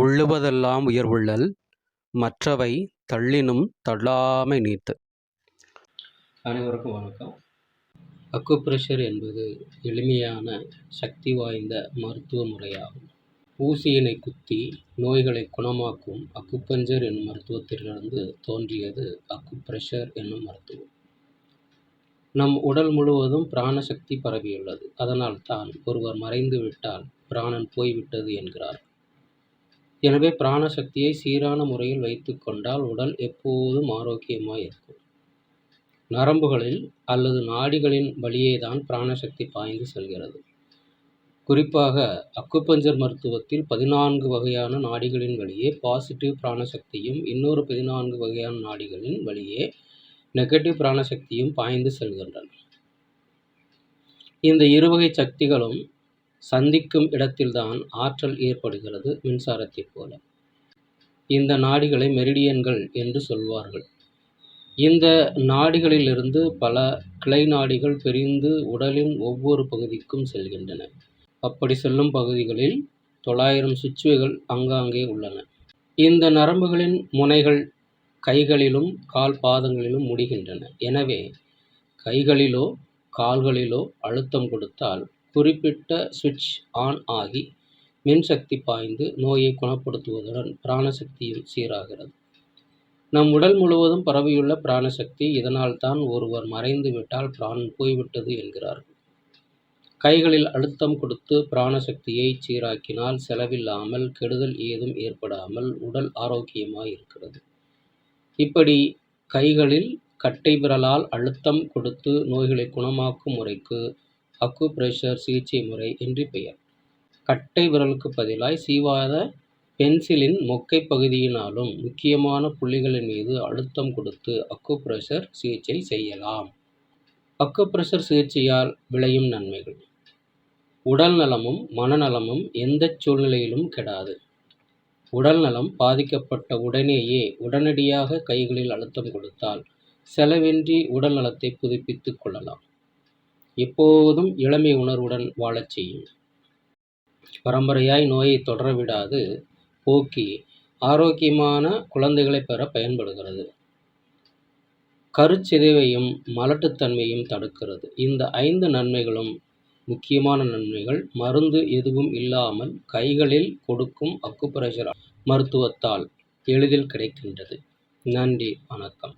உள்ளுவதெல்லாம் உயர்வுள்ளல் மற்றவை தள்ளினும் தள்ளாமை நீத்து. அனைவருக்கும் வணக்கம். அக்குப்ரெஷர் என்பது எளிமையான சக்தி வாய்ந்த மருத்துவ முறையாகும். ஊசியினை குத்தி நோய்களை குணமாக்கும் அக்குப்பஞ்சர் என்னும் மருத்துவத்திலிருந்து தோன்றியது அக்குப்ரெஷர் என்னும் மருத்துவம். நம் உடல் முழுவதும் பிராணசக்தி பரவியுள்ளது. அதனால் தான் ஒருவர் மறைந்து விட்டால் பிராணன் போய்விட்டது என்கிறார். எனவே பிராணசக்தியை சீரான முறையில் வைத்து கொண்டால் உடல் எப்போதும் ஆரோக்கியமாய் இருக்கும். நரம்புகளில் அல்லது நாடிகளின் வழியே தான் பிராணசக்தி பாய்ந்து செல்கிறது. குறிப்பாக அக்குபஞ்சர் மருத்துவத்தில் பதினான்கு வகையான நாடிகளின் வழியே பாசிட்டிவ் பிராணசக்தியும் இன்னொரு பதினான்கு வகையான நாடிகளின் வழியே நெகட்டிவ் பிராணசக்தியும் பாய்ந்து செல்கின்றன. இந்த இருவகை சக்திகளும் சந்திக்கும் இடத்தில்தான் ஆற்றல் ஏற்படுகிறது மின்சாரத்தைப் போல. இந்த நாடிகளை மெரிடியன்கள் என்று சொல்வார்கள். இந்த நாடிகளிலிருந்து பல கிளை நாடிகள் பிரிந்து உடலின் ஒவ்வொரு பகுதிக்கும் செல்கின்றன. அப்படி செல்லும் பகுதிகளில் தொள்ளாயிரம் சுவிட்சுகள் அங்காங்கே உள்ளன. இந்த நரம்புகளின் முனைகள் கைகளிலும் கால் பாதங்களிலும் முடிகின்றன. எனவே கைகளிலோ கால்களிலோ அழுத்தம் கொடுத்தால் குறிப்பிட்ட சுவிட்ச் ஆன் ஆகி மின்சக்தி பாய்ந்து நோயை குணப்படுத்துவதுடன் பிராணசக்தியும் சீராகிறது. நம் உடல் முழுவதும் பரவியுள்ள பிராணசக்தி இதனால் தான் ஒருவர் மறைந்து விட்டால் பிராணன் போய்விட்டது என்கிறார்கள் கைகளில் அழுத்தம் கொடுத்து பிராணசக்தியை சீராக்கினால் செலவில்லாமல் கெடுதல் ஏதும் ஏற்படாமல் உடல் ஆரோக்கியமாய் இருக்கிறது. இப்படி கைகளில் கட்டை விரலால் அழுத்தம் கொடுத்து நோய்களை குணமாக்கும் முறைக்கு அக்குப்ரெஷர் சிகிச்சை முறை என்று பெயர். கட்டை விரலுக்கு பதிலாய் சீவாத பென்சிலின் மொக்கை பகுதியினாலும் முக்கியமான புள்ளிகளின் மீது அழுத்தம் கொடுத்து அக்குப்ரெஷர் சிகிச்சை செய்யலாம். அக்குப்ரெஷர் சிகிச்சையால் விளையும் நன்மைகள். உடல் நலமும் மனநலமும் எந்த சூழ்நிலையிலும் கெடாது. உடல் நலம் பாதிக்கப்பட்ட உடனேயே உடனடியாக கைகளில் அழுத்தம் கொடுத்தால் செலவின்றி உடல் நலத்தை புதுப்பித்துக் கொள்ளலாம். எப்போதும் இளமை உணர்வுடன் வாழச் செய்யும். பரம்பரையாய் நோயை தொடரவிடாது. போக்கி ஆரோக்கியமான குழந்தைகளை பெற பயன்படுகிறது. கருச்சிதைவையும் மலட்டுத்தன்மையும் தடுக்கிறது. இந்த ஐந்து நன்மைகளும் முக்கியமான நன்மைகள். மருந்து எதுவும் இல்லாமல் கைகளில் கொடுக்கும் அக்குப்ரெஷர் மருத்துவத்தால் எளிதில் கிடைக்கின்றது. நன்றி வணக்கம்.